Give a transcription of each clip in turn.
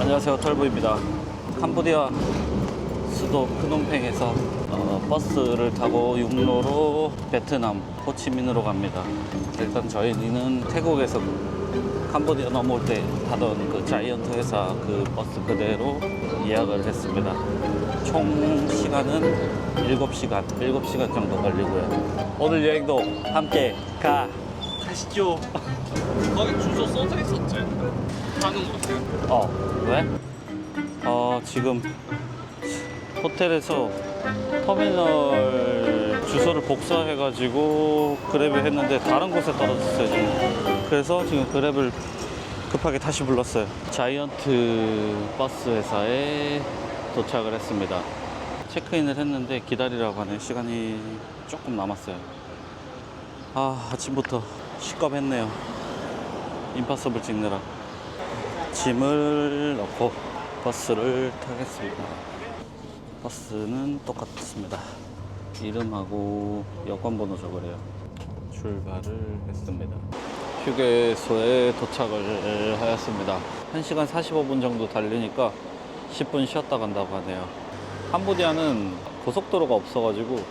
안녕하세요 털보입니다. 캄보디아 수도 크놈팽에서 어, 버스를 타고 육로로 베트남 호치민으로 갑니다. 일단 저희는 태국에서 캄보디아 넘어올 때 타던 그 자이언트 회사 그 버스 그대로 예약을 했습니다. 총 시간은 7시간 7시간 정도 걸리고요. 오늘 여행도 함께 가. 가시죠. 거기 주소 써져 있었지? 하는 곳에 어, 왜? 어, 지금 호텔에서 터미널 주소를 복사해가지고 그랩을 했는데 다른 곳에 떨어졌어요, 지금. 그래서 지금 그랩을 급하게 다시 불렀어요. 자이언트 버스 회사에 도착을 했습니다. 체크인을 했는데 기다리라고 하네. 시간이 조금 남았어요. 아, 아침부터 시겁했네요. 임파서블 찍느라. 짐을 넣고 버스를 타겠습니다. 버스는 똑같습니다. 이름하고 여권 번호 적으래요. 출발을 했습니다. 휴게소에 도착을 하였습니다. 1시간 45분 정도 달리니까 10분 쉬었다 간다고 하네요. 캄보디아는 고속도로가 없어가지고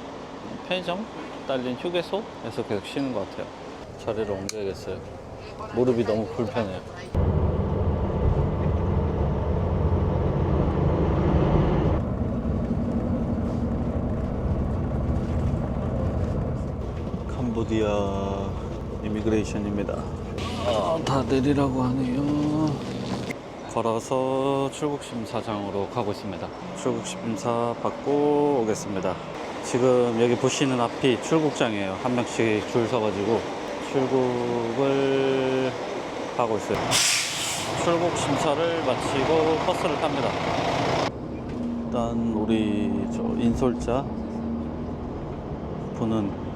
편의점 딸린 휴게소에서 계속 쉬는 것 같아요. 자리를 옮겨야겠어요. 무릎이 너무 불편해요. 캄보디아 이미그레이션입니다. 아, 다 내리라고 하네요. 걸어서 출국 심사장으로 가고 있습니다. 출국 심사 받고 오겠습니다. 지금 여기 보시는 앞이 출국장이에요. 한 명씩 줄 서가지고 출국을 하고 있어요. 출국 심사를 마치고 버스를 탑니다. 일단 우리 저 인솔자 분은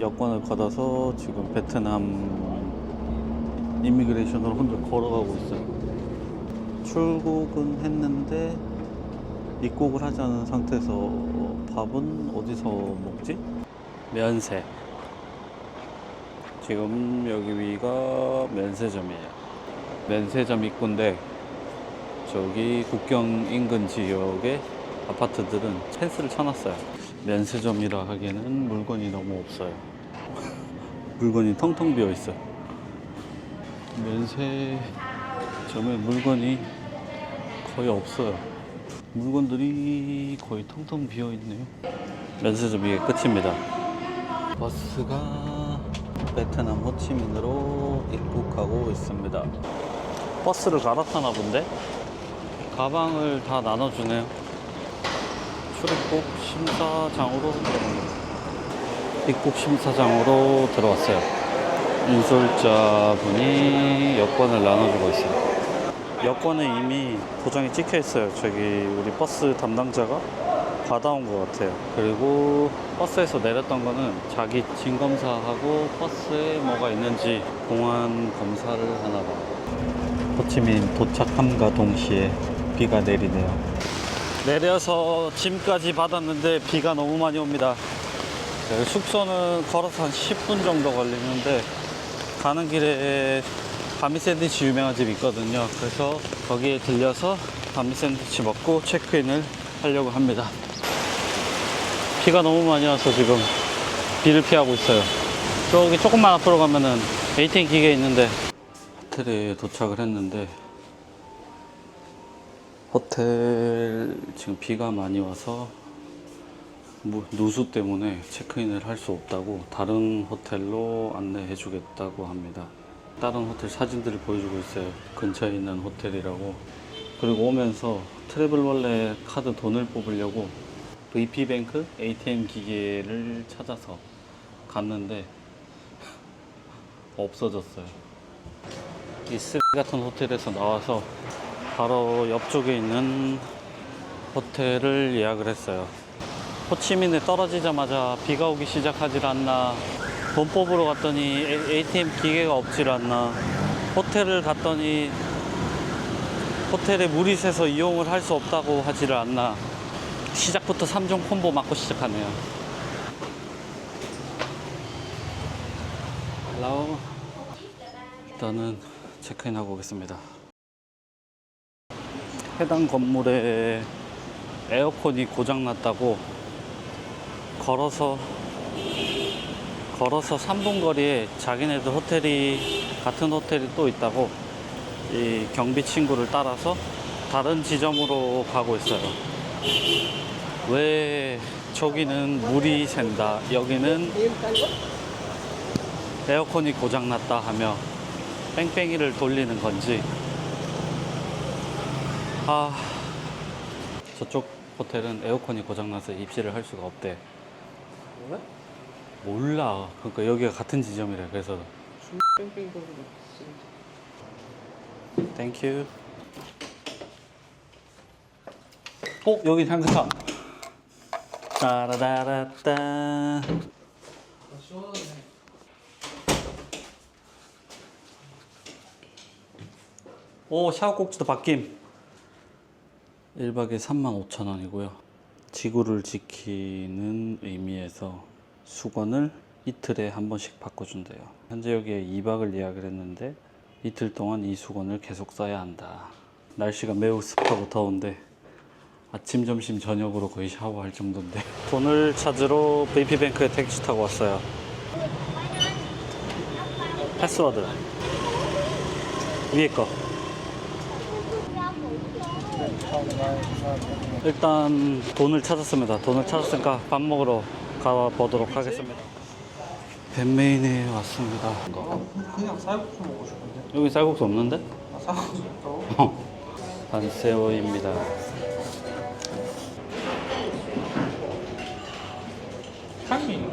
여권을 받아서 지금 베트남 이미그레이션으로 혼자 걸어가고 있어요. 출국은 했는데 입국을 하지 않은 상태에서 밥은 어디서 먹지? 면세. 지금 여기 위가 면세점이에요. 면세점 입구인데 저기 국경 인근 지역의 아파트들은 펜스를 쳐놨어요. 면세점이라 하기에는 물건이 너무 없어요. 물건이 텅텅 비어 있어요. 면세점에 물건이 거의 없어요. 물건들이 거의 텅텅 비어 있네요. 면세점 이게 끝입니다. 버스가 베트남 호치민으로 입국하고 있습니다. 버스를 갈아타나 본데? 가방을 다 나눠주네요. 출입국 심사장으로 들어갑니다. 입국 심사장으로 들어왔어요. 인솔자 분이 여권을 나눠주고 있어요. 여권은 이미 도장이 찍혀 있어요. 저기 우리 버스 담당자가 받아온 것 같아요. 그리고 버스에서 내렸던 거는 자기 짐 검사하고 버스에 뭐가 있는지 공안 검사를 하나 봐요. 호치민 도착함과 동시에 비가 내리네요. 내려서 짐까지 받았는데 비가 너무 많이 옵니다. 네, 숙소는 걸어서 한 10분 정도 걸리는데 가는 길에 바미 샌드위치 유명한 집 있거든요. 그래서 거기에 들려서 바미 샌드위치 먹고 체크인을 하려고 합니다. 비가 너무 많이 와서 지금 비를 피하고 있어요. 저기 조금만 앞으로 가면은 ATM 기계 있는데 호텔에 도착을 했는데 호텔 지금 비가 많이 와서 뭐 누수 때문에 체크인을 할 수 없다고 다른 호텔로 안내해 주겠다고 합니다. 다른 호텔 사진들을 보여주고 있어요. 근처에 있는 호텔이라고. 그리고 오면서 트래블월렛 카드 돈을 뽑으려고 VP뱅크 ATM 기계를 찾아서 갔는데 없어졌어요. 이 쓰레기 같은 호텔에서 나와서 바로 옆쪽에 있는 호텔을 예약을 했어요. 호치민에 떨어지자마자 비가 오기 시작하질 않나. 돈 뽑으러 갔더니 ATM 기계가 없질 않나. 호텔을 갔더니 호텔에 물이 새서 이용을 할 수 없다고 하지를 않나. 시작부터 3종 콤보 맞고 시작하네요. 일단은 체크인하고 오겠습니다. 해당 건물에 에어컨이 고장났다고 걸어서 걸어서 3분 거리에 자기네들 호텔이 같은 호텔이 또 있다고 이 경비 친구를 따라서 다른 지점으로 가고 있어요. 왜 저기는 물이 샌다, 여기는 에어컨이 고장났다 하며 뺑뺑이를 돌리는 건지 아 저쪽 호텔은 에어컨이 고장나서 입실을 할 수가 없대. 왜? 몰라. 그러니까 여기가 같은 지점이래. 그래서 뺑뺑 돌리고 땡큐. 어 여기 향수탕. 따라다라따. 아, 시원하네 오 샤워 꼭지도 바뀜. 1박에 35,000원이고요. 지구를 지키는 의미에서 수건을 이틀에 한 번씩 바꿔준대요. 현재 여기에 2박을 예약을 했는데 이틀 동안 이 수건을 계속 써야 한다. 날씨가 매우 습하고 더운데 아침, 점심, 저녁으로 거의 샤워할 정도인데 돈을 찾으러 VP뱅크에 택시 타고 왔어요. 패스워드 위에 거. 일단 돈을 찾았습니다. 돈을 찾았으니까 밥 먹으러 가보도록 하겠습니다. 벤메인에 왔습니다. 그냥 쌀국수 먹고 싶은데 여기 쌀국수 없는데? 아 쌀국수 없다고? 어. 반새우입니다. 향이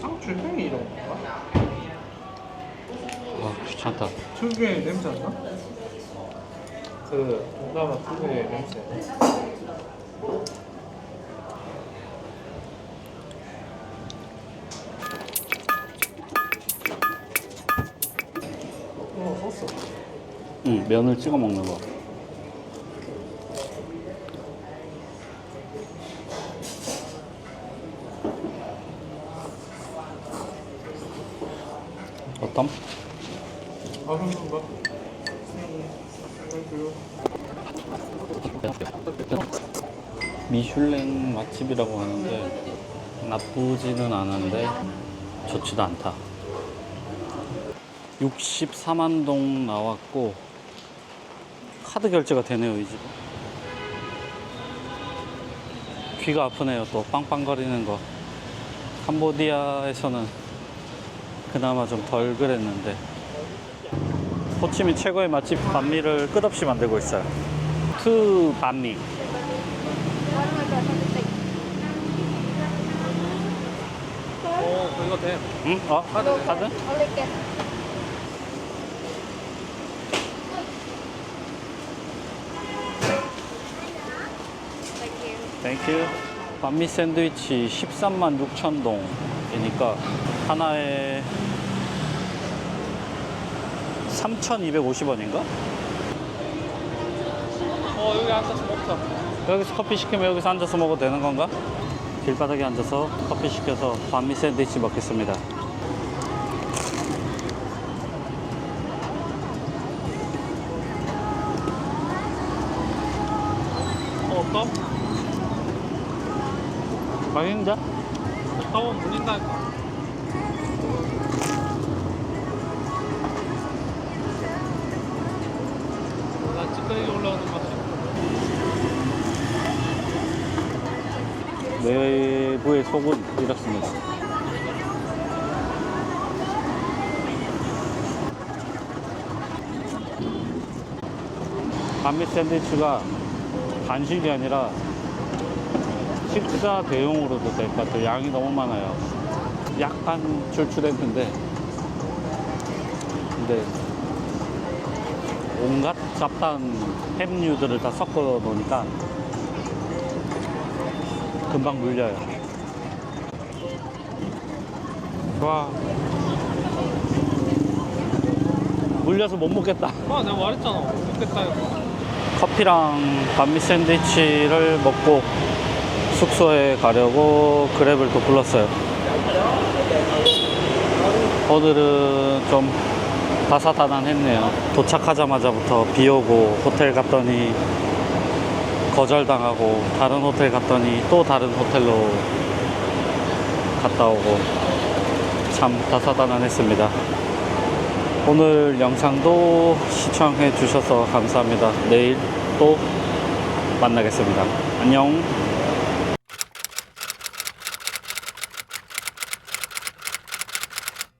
상추 향이 이런 건가? 아 귀찮다. 특유의 냄새 안 나? 그 동남아 특유의 냄새 어 소스 응 면을 찍어 먹는 거. 어떤? 다른 건가? 미슐랭 맛집이라고 하는데 나쁘지는 않은데 좋지도 않다. 64만 동 나왔고 카드 결제가 되네요 이 집. 귀가 아프네요 또 빵빵거리는 거. 캄보디아에서는 그나마 좀 덜 그랬는데 호치민 최고의 맛집 반미를 끝없이 만들고 있어요. 투 반미. 어 그거 돼 응? 어? 카드? 카드? 땡큐. 반미 샌드위치 13만 6천 동이니까 하나에 3,250원인가? 어 여기 앉아서 먹자 여기서 커피 시키면 여기서 앉아서 먹어도 되는 건가? 길바닥에 앉아서 커피 시켜서 반미 샌드위치 먹겠습니다. 어 어떠? 맛있는데? 타워 물린다니까 나 찌끄레기 올라오는 맛이 내부의 속은 이렇습니다. 반미 샌드위치가 간식이 아니라 식사 대용으로도 될 것 같아요. 양이 너무 많아요. 약간 출출했는데, 근데 온갖 잡다한 햄류들을 다 섞어 놓으니까 금방 물려요. 와. 물려서 못 먹겠다. 아 내가 말했잖아 먹겠다 이거 커피랑 반미 샌드위치를 먹고 숙소에 가려고 그랩을 또 불렀어요. 오늘은 좀 다사다난했네요. 도착하자마자부터 비 오고 호텔 갔더니 거절당하고 다른 호텔 갔더니 또 다른 호텔로 갔다 오고 참 다사다난했습니다. 오늘 영상도 시청해 주셔서 감사합니다. 내일 또 만나겠습니다. 안녕.